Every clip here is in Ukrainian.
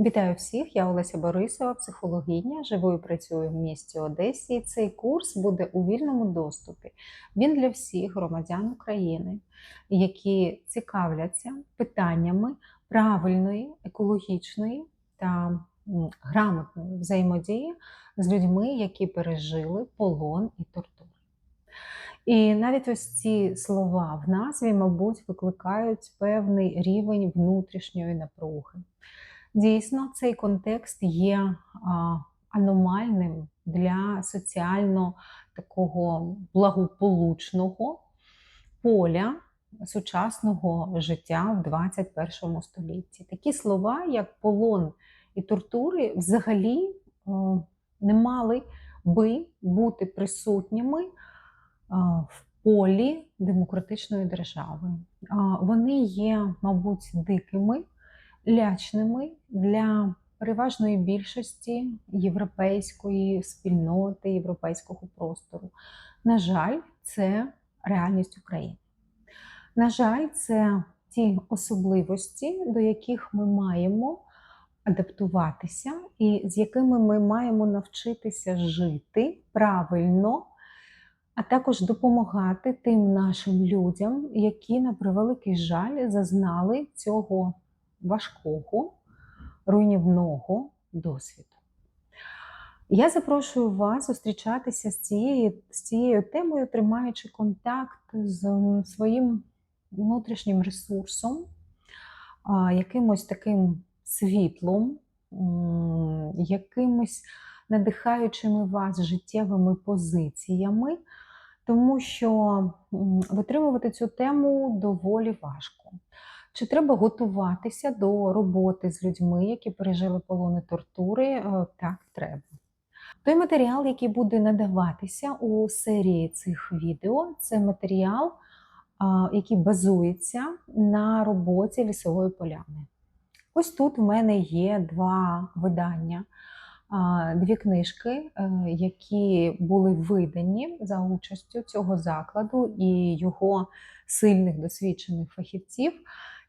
Вітаю всіх! Я Олеся Борисова, психологиня. Живу і працюю в місті Одесі. Цей курс буде у вільному доступі. Він для всіх громадян України, які цікавляться питаннями правильної, екологічної та грамотної взаємодії з людьми, які пережили полон і тортури. І навіть ось ці слова в назві, мабуть, викликають певний рівень внутрішньої напруги. Дійсно, цей контекст є аномальним для соціально такого благополучного поля сучасного життя в 21 столітті. Такі слова, як полон і тортури, взагалі е, не мали би бути присутніми в полі демократичної держави. Вони є, мабуть, дикими лячними для переважної більшості європейської спільноти, європейського простору. На жаль, це реальність України. На жаль, це ті особливості, до яких ми маємо адаптуватися, і з якими ми маємо навчитися жити правильно, а також допомагати тим нашим людям, які, на превеликий жаль, зазнали цього важкого, руйнівного досвіду. Я запрошую вас зустрічатися з цією, з цією темою, тримаючи контакт з своїм внутрішнім ресурсом, якимось таким світлом, якимось надихаючими вас життєвими позиціями, тому що витримувати цю тему доволі важко. Чи треба готуватися до роботи з людьми, які пережили полони тортури? Е, Так, треба. Той матеріал, який буде надаватися у серії цих відео, це матеріал, який базується на роботі лісової поляни. Ось тут в мене є два видання, дві книжки, е, які були видані за участю цього закладу і його сильних досвідчених фахівців.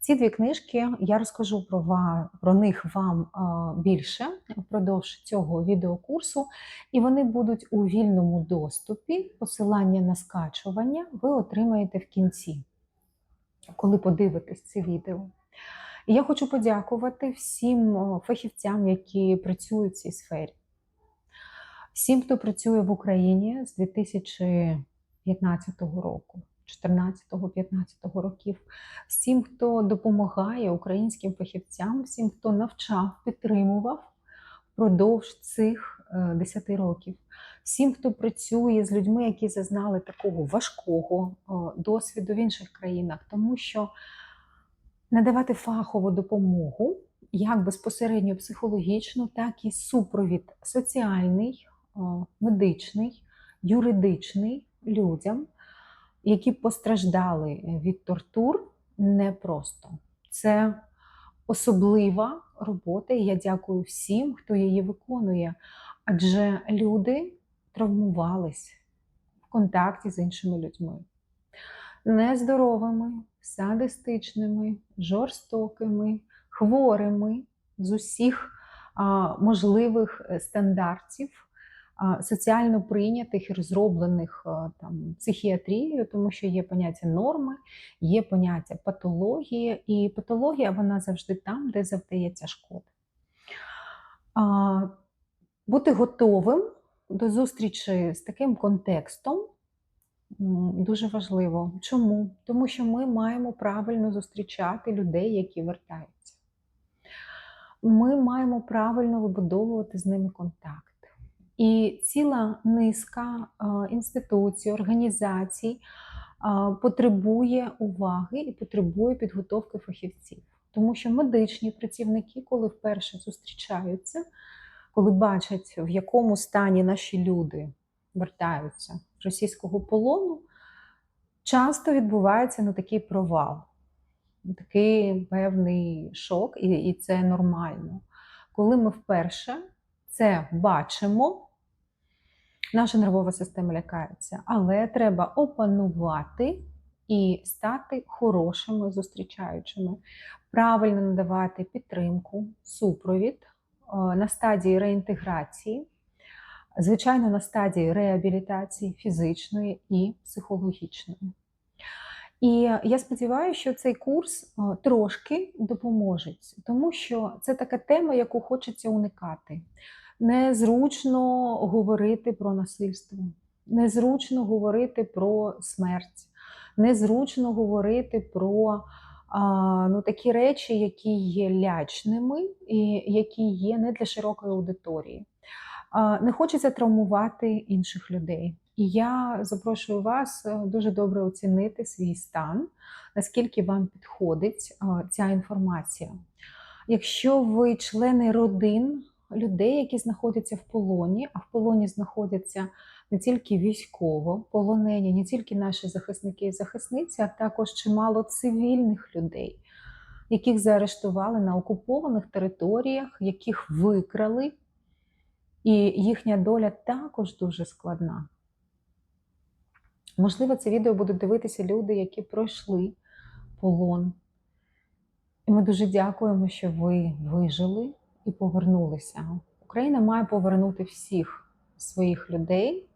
Ці дві книжки я розкажу про, про них вам більше впродовж цього відеокурсу, і вони будуть у вільному доступі. Посилання на скачування ви отримаєте в кінці, коли подивитесь це відео. І я хочу подякувати всім фахівцям, які працюють в цій сфері. Всім, хто працює в Україні з 2015 року, 14-15 років, всім, хто допомагає українським фахівцям, всім, хто навчав, підтримував впродовж цих е, 10 років, всім, хто працює з людьми, які зазнали такого важкого е, досвіду в інших країнах, тому що надавати фахову допомогу, як безпосередньо психологічну, так і супровід соціальний, е, медичний, юридичний людям, які постраждали від тортур, непросто. Це особлива робота, і я дякую всім, хто її виконує. Адже люди травмувались в контакті з іншими людьми. Нездоровими, садистичними, жорстокими, хворими з усіх можливих е, стандартів соціально прийнятих і розроблених там, психіатрією, тому що є поняття норми, є поняття патології, і патологія вона завжди там, де завдається шкода. Бути готовим до зустрічі з таким контекстом дуже важливо. Чому? Тому що ми маємо правильно зустрічати людей, які вертаються. Ми маємо правильно вибудовувати з ними контакт. І ціла низка е, інституцій, організацій е, потребує уваги і потребує підготовки фахівців. Тому що медичні працівники, коли вперше зустрічаються, коли бачать, в якому стані наші люди вертаються з російського полону, часто відбувається ну, такий провал, такий певний шок, і це нормально. Коли ми вперше це бачимо, наша нервова система лякається, але треба опанувати і стати хорошими зустрічаючими, правильно надавати підтримку, супровід е, на стадії реінтеграції, звичайно, на стадії реабілітації фізичної і психологічної. І я сподіваюся, що цей курс е, трошки допоможе, тому що це така тема, яку хочеться уникати. Незручно говорити про насильство, незручно говорити про смерть, незручно говорити про ну, такі речі, які є лячними і які є не для широкої аудиторії. Не хочеться травмувати інших людей. І я запрошую вас е, дуже добре оцінити свій стан, наскільки вам підходить ця інформація. Якщо ви члени родин людей, які знаходяться в полоні, а в полоні знаходяться не тільки військово полонені, не тільки наші захисники і захисниці, а також чимало цивільних людей, яких заарештували на окупованих територіях, яких викрали, і їхня доля також дуже складна. Можливо, це відео будуть дивитися люди, які пройшли полон. І ми дуже дякуємо, що ви вижили і повернулися. Україна має повернути всіх своїх людей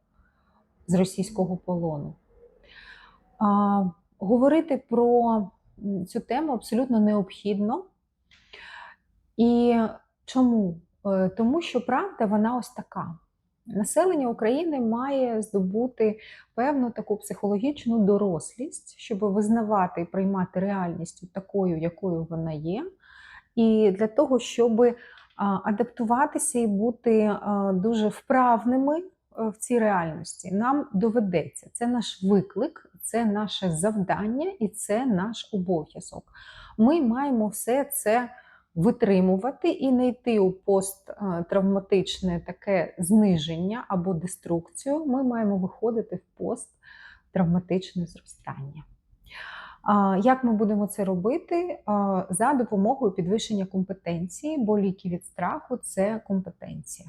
з російського полону. А, Говорити про цю тему абсолютно необхідно. І чому? Е, тому що правда, вона ось така. Населення України має здобути певну таку психологічну дорослість, щоб визнавати і приймати реальність такою, якою вона є, і для того, щоб адаптуватися і бути дуже вправними е, в цій реальності. Нам доведеться. Це наш виклик, це наше завдання і це наш обов'язок. Ми маємо все це витримувати і не йти у посттравматичне таке зниження або деструкцію, ми маємо виходити в посттравматичне зростання. Як ми будемо це робити? За допомогою підвищення компетенції, бо ліки від страху це компетенція.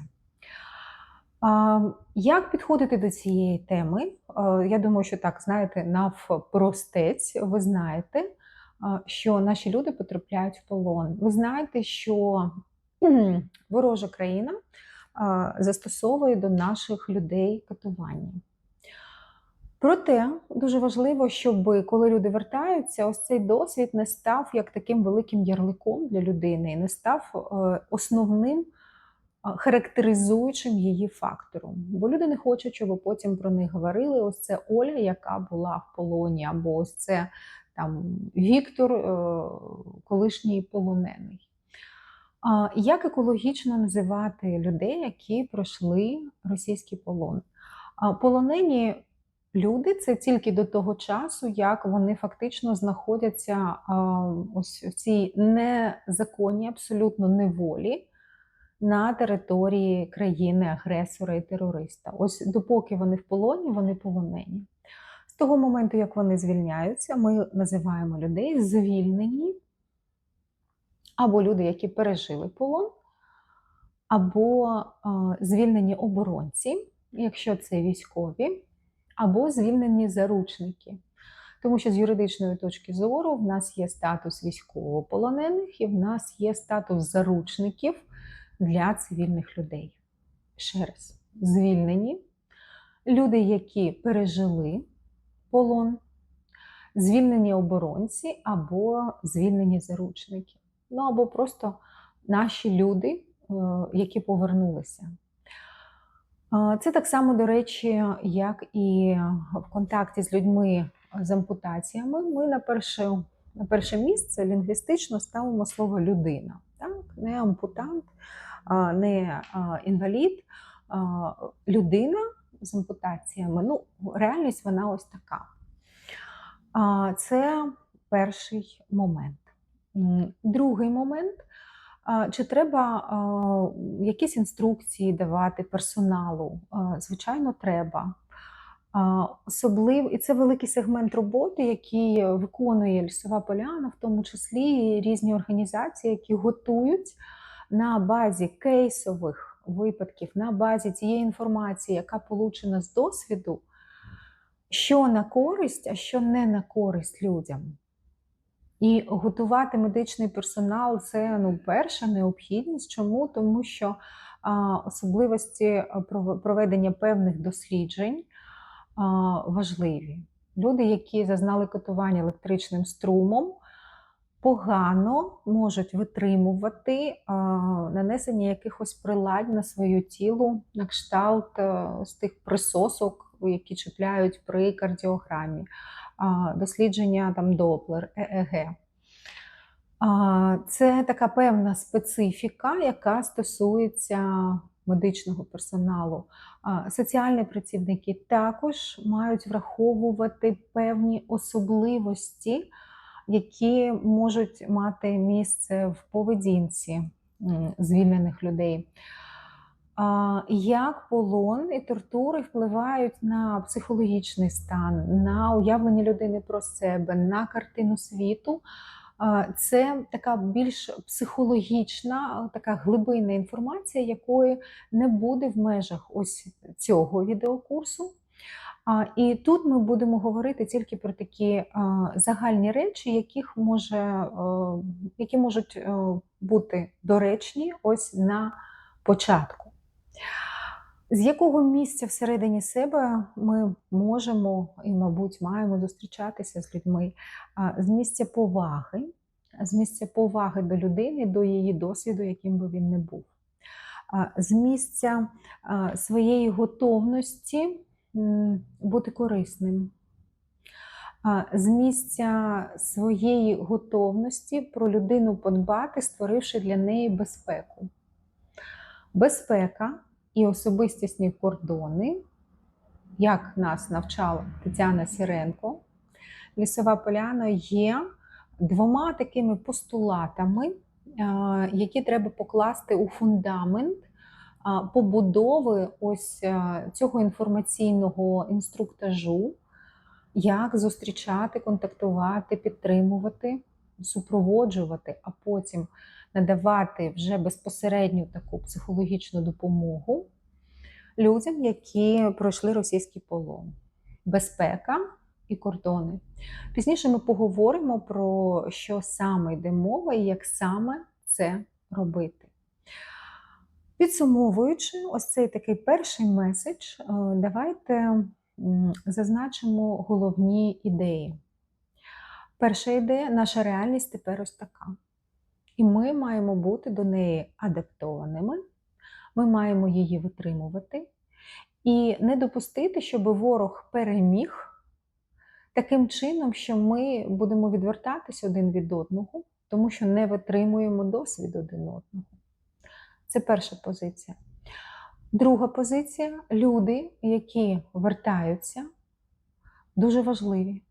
Як підходити до цієї теми? Я думаю, що так, знаєте, навпростець, ви знаєте, що наші люди потрапляють в полон. Ви знаєте, що ворожа країна застосовує до наших людей катування. Проте дуже важливо, щоб коли люди вертаються, ось цей досвід не став як таким великим ярликом для людини, і не став е, основним характеризуючим її фактором. Бо люди не хочуть, щоб потім про них говорили. Ось це Оля, яка була в полоні, або ось це там Віктор, е, колишній полонений. Як екологічно називати людей, які пройшли російський полон? Полонені люди це тільки до того часу, як вони фактично знаходяться ось в цій незаконній, абсолютно неволі на території країни-агресора і терориста. Ось допоки вони в полоні, вони полонені. З того моменту, як вони звільняються, ми називаємо людей звільнені, або люди, які пережили полон, або звільнені оборонці, якщо це військові, або звільнені заручники. Тому що з юридичної точки зору в нас є статус військовополонених і в нас є статус заручників для цивільних людей. Ще раз, звільнені люди, які пережили полон, звільнені оборонці або звільнені заручники. Ну або просто наші люди, е, які повернулися. Це так само, до речі, як і в контакті з людьми з ампутаціями. Ми на перше на перше місце лінгвістично ставимо слово людина. Так? Не ампутант, не інвалід, людина з ампутаціями. Ну, реальність вона ось така. Це перший момент. Другий момент. Чи треба якісь інструкції давати персоналу? Звичайно, треба. Особливо, і це великий сегмент роботи, який виконує лісова поляна, в тому числі різні організації, які готують на базі кейсових випадків, на базі цієї інформації, яка получена з досвіду, що на користь, а що не на користь людям. І готувати медичний персонал це ну, перша необхідність. Чому? Тому що а, особливості е, проведення певних досліджень а, важливі. Люди, які зазнали катування електричним струмом, погано можуть витримувати а, нанесення якихось приладь на своє тіло, на кшталт е, з тих присосок, які чіпляють при кардіограмі, а, дослідження там Доплер, ЕЕГ. Це така певна специфіка, яка стосується медичного персоналу. Соціальні працівники також мають враховувати певні особливості, які можуть мати місце в поведінці звільнених людей. Як полон і тортури впливають на психологічний стан, на уявлення людини про себе, на картину світу. Це така більш психологічна, така глибинна інформація, якої не буде в межах ось цього відеокурсу. І тут ми будемо говорити тільки про такі загальні речі, яких може, які можуть бути доречні ось на початку. З якого місця всередині себе ми можемо і, мабуть, маємо зустрічатися з людьми? З місця поваги, з місця поваги до людини, до її досвіду, яким би він не був, з місця своєї готовності бути корисним, з місця своєї готовності про людину подбати, створивши для неї безпеку. Безпека і особистісні кордони, як нас навчала Тетяна Сіренко, лісова поляна є двома такими постулатами, е, які треба покласти у фундамент е, побудови ось е, цього інформаційного інструктажу, як зустрічати, контактувати, підтримувати, супроводжувати, а потім надавати вже безпосередню таку психологічну допомогу людям, які пройшли російський полон. Безпека і кордони. Пізніше ми поговоримо про що саме йде мова і як саме це робити. Підсумовуючи, ось цей такий перший меседж, е, давайте зазначимо головні ідеї. Перша ідея наша реальність тепер ось така. І ми маємо бути до неї адаптованими, ми маємо її витримувати і не допустити, щоб ворог переміг таким чином, що ми будемо відвертатись один від одного, тому що не витримуємо досвід один одного. Це перша позиція. Друга позиція люди, які вертаються, дуже важливі.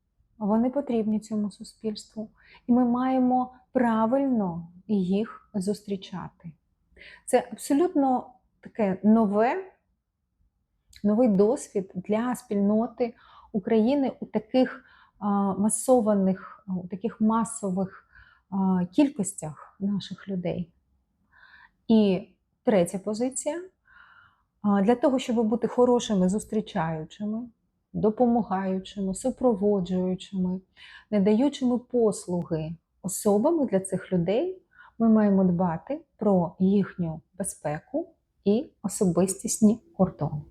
Вони потрібні цьому суспільству. І ми маємо правильно їх зустрічати. Це абсолютно таке нове, новий досвід для спільноти України у таких масованих, у таких масових кількостях наших людей. І третя позиція. Для того, щоб бути хорошими зустрічаючими, допомагаючими, супроводжуючими, не даючими послуги особами для цих людей, ми маємо дбати про їхню безпеку і особистісні кордони.